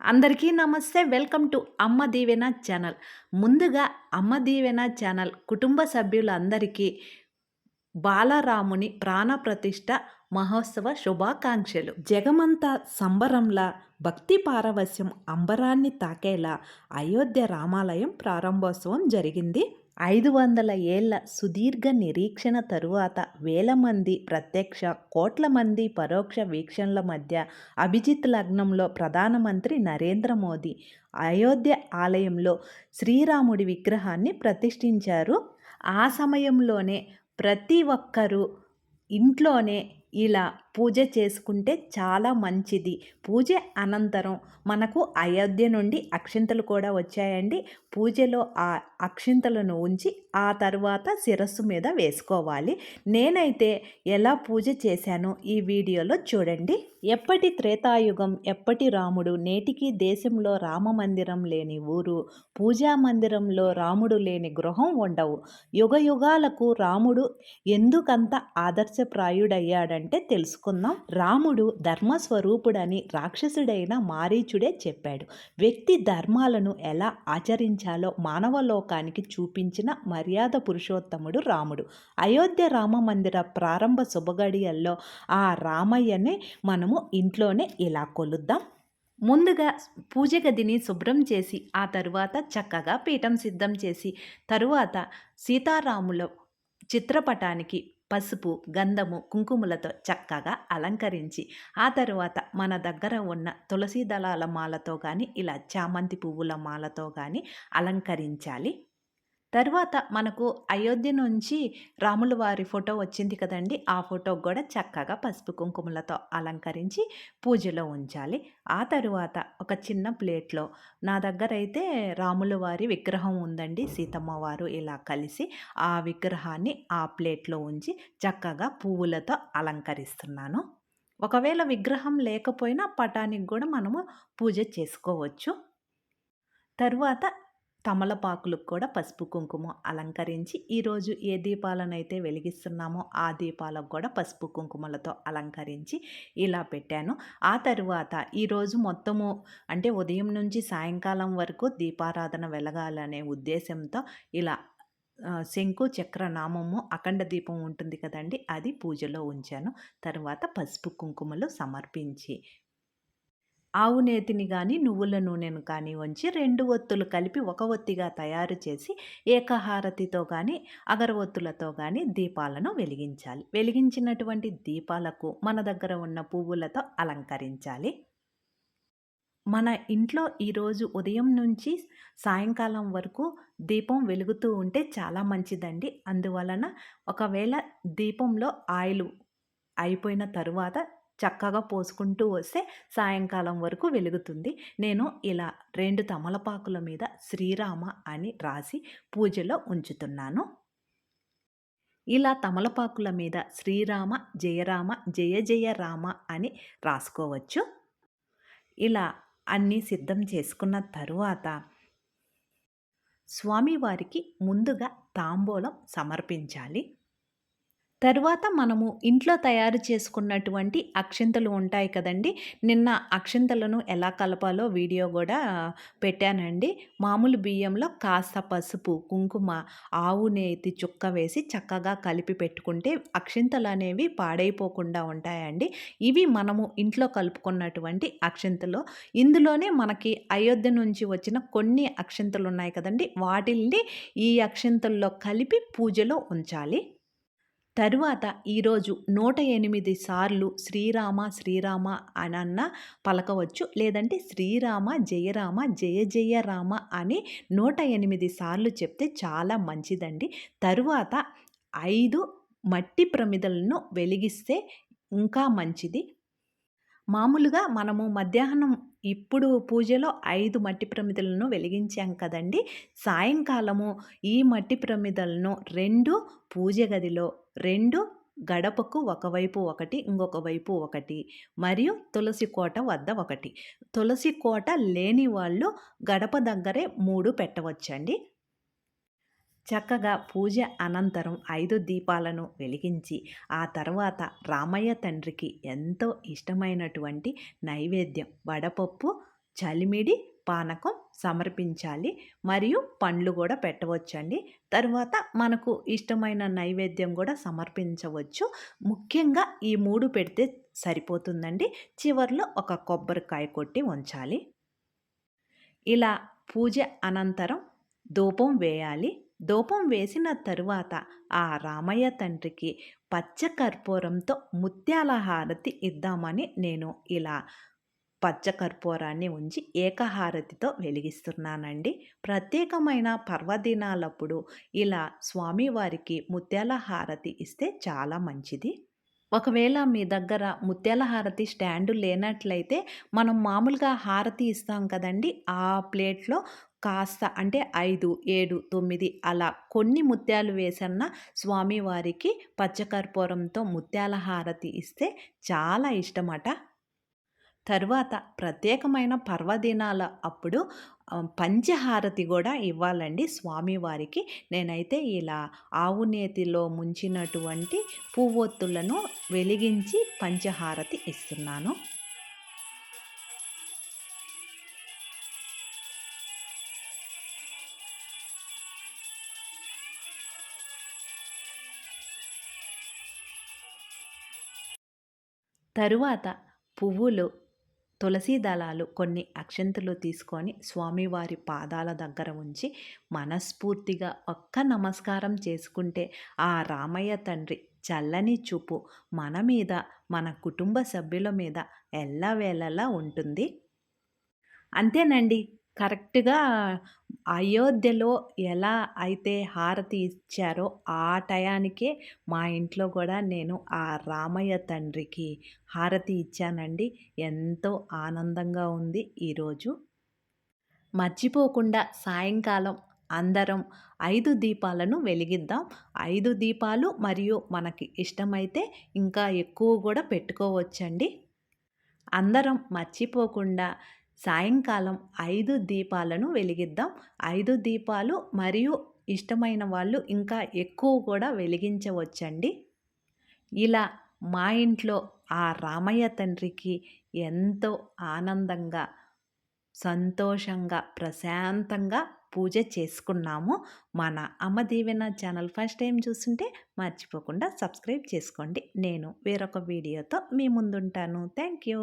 అందరికీ నమస్తే. Welcome to అమ్మ దీవెన ఛానల్. ముందుగా అమ్మ దీవెన ఛానల్ కుటుంబ సభ్యులందరికీ బాలరాముని ప్రాణప్రతిష్ఠ మహోత్సవ శుభాకాంక్షలు. జగమంతా సంబరంలా భక్తి పారవస్యం అంబరాన్ని తాకేలా అయోధ్య రామాలయం ప్రారంభోత్సవం జరిగింది. ఐదు వందల ఏళ్ళ సుదీర్ఘ నిరీక్షణ తరువాత వేల మంది ప్రత్యక్ష కోట్ల మంది పరోక్ష వీక్షణల మధ్య అభిజిత్ లగ్నంలో ప్రధానమంత్రి నరేంద్ర మోదీ అయోధ్య ఆలయంలో శ్రీరాముడి విగ్రహాన్ని ప్రతిష్ఠించారు. ఆ సమయంలోనే ప్రతి ఒక్కరూ ఇంట్లోనే ఇలా పూజ చేసుకుంటే చాలా మంచిది. పూజ అనంతరం మనకు అయోధ్య నుండి అక్షింతలు కూడా వచ్చాయండి. పూజలో ఆ అక్షింతలను ఉంచి ఆ తర్వాత శిరస్సు మీద వేసుకోవాలి. నేనైతే ఎలా పూజ చేశానో ఈ వీడియోలో చూడండి. ఎప్పటి త్రేతాయుగం ఎప్పటి రాముడు నేటికి దేశంలో రామ మందిరం లేని ఊరు పూజా మందిరంలో రాముడు లేని గృహం ఉండవు. యుగ యుగాలకు రాముడు ఎందుకంత ఆదర్శప్రాయుడయ్యాడంటే తెలుసుకుందాం. రాముడు ధర్మస్వరూపుడని రాక్షసుడైన మారీచుడే చెప్పాడు. వ్యక్తి ధర్మాలను ఎలా ఆచరించాలో మానవ లోకానికి చూపించిన మర్యాద పురుషోత్తముడు రాముడు. అయోధ్య రామ మందిర ప్రారంభ శుభగడియల్లో ఆ రామయ్యనే మనము ఇంట్లోనే ఇలా కొలుద్దాం. ముందుగా పూజ గదిని శుభ్రం చేసి ఆ తరువాత చక్కగా పీఠం సిద్ధం చేసి తరువాత సీతారాముల చిత్రపటానికి పసుపు గంధము కుంకుమలతో చక్కగా అలంకరించి ఆ తరువాత మన దగ్గర ఉన్న తులసి దళాల మాలతో కానీ ఇలా చామంతి పువ్వుల మాలతో కానీ అలంకరించాలి. తర్వాత మనకు అయోధ్య నుంచి రాముల వారి ఫోటో వచ్చింది కదండి. ఆ ఫోటో కూడా చక్కగా పసుపు కుంకుమలతో అలంకరించి పూజలో ఉంచాలి. ఆ తరువాత ఒక చిన్న ప్లేట్లో నా దగ్గర అయితే రాముల వారి విగ్రహం ఉందండి. సీతమ్మ వారు ఇలా కలిసి ఆ విగ్రహాన్ని ఆ ప్లేట్లో ఉంచి చక్కగా పువ్వులతో అలంకరిస్తున్నాను. ఒకవేళ విగ్రహం లేకపోయినా పటానికి కూడా మనము పూజ చేసుకోవచ్చు. తరువాత తమలపాకులకు కూడా పసుపు కుంకుమ అలంకరించి ఈరోజు ఏ దీపాలనైతే వెలిగిస్తున్నామో ఆ దీపాలకు కూడా పసుపు కుంకుమలతో అలంకరించి ఇలా పెట్టాను. ఆ తరువాత ఈరోజు మొత్తము అంటే ఉదయం నుంచి సాయంకాలం వరకు దీపారాధన వెలగాలనే ఉద్దేశంతో ఇలా శంకు చక్ర నామము అఖండ దీపం ఉంటుంది కదండి అది పూజలో ఉంచాను. తర్వాత పసుపు కుంకుమలు సమర్పించి ఆవు నేతిని కానీ నువ్వుల నూనెను కానీ వంచి రెండు ఒత్తులు కలిపి ఒక ఒత్తిగా తయారు చేసి ఏకహారతితో కానీ అగరవత్తులతో కానీ దీపాలను వెలిగించాలి. వెలిగించినటువంటి దీపాలకు మన దగ్గర ఉన్న పువ్వులతో అలంకరించాలి. మన ఇంట్లో ఈరోజు ఉదయం నుంచి సాయంకాలం వరకు దీపం వెలుగుతూ ఉంటే చాలా మంచిదండి. అందువలన ఒకవేళ దీపంలో ఆయిల్ అయిపోయిన తరువాత చక్కగా పోసుకుంటూ వస్తే సాయంకాలం వరకు వెలుగుతుంది. నేను ఇలా రెండు తమలపాకుల మీద శ్రీరామ అని రాసి పూజలో ఉంచుతున్నాను. ఇలా తమలపాకుల మీద శ్రీరామ జయరామ జయ జయ రామ అని రాసుకోవచ్చు. ఇలా అన్నీ సిద్ధం చేసుకున్న తరువాత స్వామివారికి ముందుగా తాంబూలం సమర్పించాలి. తరువాత మనము ఇంట్లో తయారు చేసుకున్నటువంటి అక్షింతలు ఉంటాయి కదండి. నిన్న అక్షింతలను ఎలా కలపాలో వీడియో కూడా పెట్టానండి. మామూలు బియ్యంలో కాస్త పసుపు కుంకుమ ఆవు నేతి చుక్క వేసి చక్కగా కలిపి పెట్టుకుంటే అక్షింతలు అనేవి పాడైపోకుండా ఉంటాయండి. ఇవి మనము ఇంట్లో కలుపుకున్నటువంటి అక్షింతలు. ఇందులోనే మనకి అయోధ్య నుంచి వచ్చిన కొన్ని అక్షింతలు ఉన్నాయి కదండి. వాటిల్ని ఈ అక్షింతల్లో కలిపి పూజలో ఉంచాలి. తరువాత ఈరోజు నూట ఎనిమిది సార్లు శ్రీరామ శ్రీరామ అనన్న పలకవచ్చు. లేదంటే శ్రీరామ జయరామ జయ జయ రామ అని నూట ఎనిమిది సార్లు చెప్తే చాలా మంచిదండి. తరువాత ఐదు మట్టి ప్రమిదలను వెలిగిస్తే ఇంకా మంచిది. మామూలుగా మనము మధ్యాహ్నం ఇప్పుడు పూజలో ఐదు మట్టి ప్రమిదలను వెలిగించాం కదండి. సాయంకాలము ఈ మట్టి ప్రమిదలను రెండు పూజ గదిలో రెండు గడపకు ఒకవైపు ఒకటి ఇంకొక వైపు ఒకటి మరియు తులసి కోట వద్ద ఒకటి. తులసి కోట లేని వాళ్ళు గడప దగ్గరే మూడు పెట్టవచ్చండి. చక్కగా పూజ అనంతరం ఐదు దీపాలను వెలిగించి ఆ తర్వాత రామయ్య తండ్రికి ఎంతో ఇష్టమైనటువంటి నైవేద్యం వడపప్పు చలిమిడి పానకం సమర్పించాలి. మరియు పండ్లు కూడా పెట్టవచ్చండి. తర్వాత మనకు ఇష్టమైన నైవేద్యం కూడా సమర్పించవచ్చు. ముఖ్యంగా ఈ మూడు పెడితే సరిపోతుందండి. చివరిలో ఒక కొబ్బరికాయ కొట్టి ఉంచాలి. ఇలా పూజ అనంతరం ధూపం వేయాలి. ధూపం వేసిన తరువాత ఆ రామయ్య తండ్రికి పచ్చ కర్పూరంతో ముత్యాల హారతి ఇద్దామని నేను ఇలా పచ్చ కర్పూరాన్ని ఉంచి ఏకహారతితో వెలిగిస్తున్నానండి. ప్రత్యేకమైన పర్వదినాలప్పుడు ఇలా స్వామివారికి ముత్యాల హారతి ఇస్తే చాలా మంచిది. ఒకవేళ మీ దగ్గర ముత్యాల హారతి స్టాండు లేనట్లయితే మనం మామూలుగా హారతి ఇస్తాం కదండి. ఆ ప్లేట్లో కాస్త అంటే ఐదు ఏడు తొమ్మిది అలా కొన్ని ముత్యాలు వేసన్న స్వామివారికి పచ్చకర్పూరంతో ముత్యాల హారతి ఇస్తే చాలా ఇష్టమట. తరువాత ప్రత్యేకమైన పర్వదినాల అప్పుడు పంచహారతి కూడా ఇవ్వాలండి స్వామివారికి. నేనైతే ఇలా ఆవు నేతిలో ముంచినటువంటి పువ్వొత్తులను వెలిగించి పంచహారతి ఇస్తున్నాను. తరువాత పువ్వులు తులసి దళాలు కొన్ని అక్షంతులు తీసుకొని స్వామివారి పాదాల దగ్గర ఉంచి మనస్ఫూర్తిగా ఒక్క నమస్కారం చేసుకుంటే ఆ రామయ్య తండ్రి చల్లని చూపు మన మీద మన కుటుంబ సభ్యుల మీద ఎల్లవేళలా ఉంటుంది. అంతేనండి. కరెక్ట్గా అయోధ్యలో ఎలా అయితే హారతి ఇచ్చారో ఆ టయానికే మా ఇంట్లో కూడా నేను ఆ రామయ్య తండ్రికి హారతి ఇచ్చానండి. ఎంతో ఆనందంగా ఉంది ఈరోజు. మర్చిపోకుండా సాయంకాలం అందరం ఐదు దీపాలను వెలిగిద్దాం. ఐదు దీపాలు మరియు మనకి ఇష్టమైతే ఇంకా ఎక్కువ కూడా పెట్టుకోవచ్చండి. అందరం మర్చిపోకుండా సాయంకాలం ఐదు దీపాలను వెలిగిద్దాం. ఐదు దీపాలు మరియు ఇష్టమైన వాళ్ళు ఇంకా ఎక్కువ కూడా వెలిగించవచ్చండి. ఇలా మా ఇంట్లో ఆ రామయ్య తండ్రికి ఎంతో ఆనందంగా సంతోషంగా ప్రశాంతంగా పూజ చేసుకున్నాము. మన అమ్మ దీవెన ఛానల్ ఫస్ట్ టైం చూస్తుంటే మర్చిపోకుండా సబ్స్క్రైబ్ చేసుకోండి. నేను వేరొక వీడియోతో మీ ముందుంటాను. Thank you.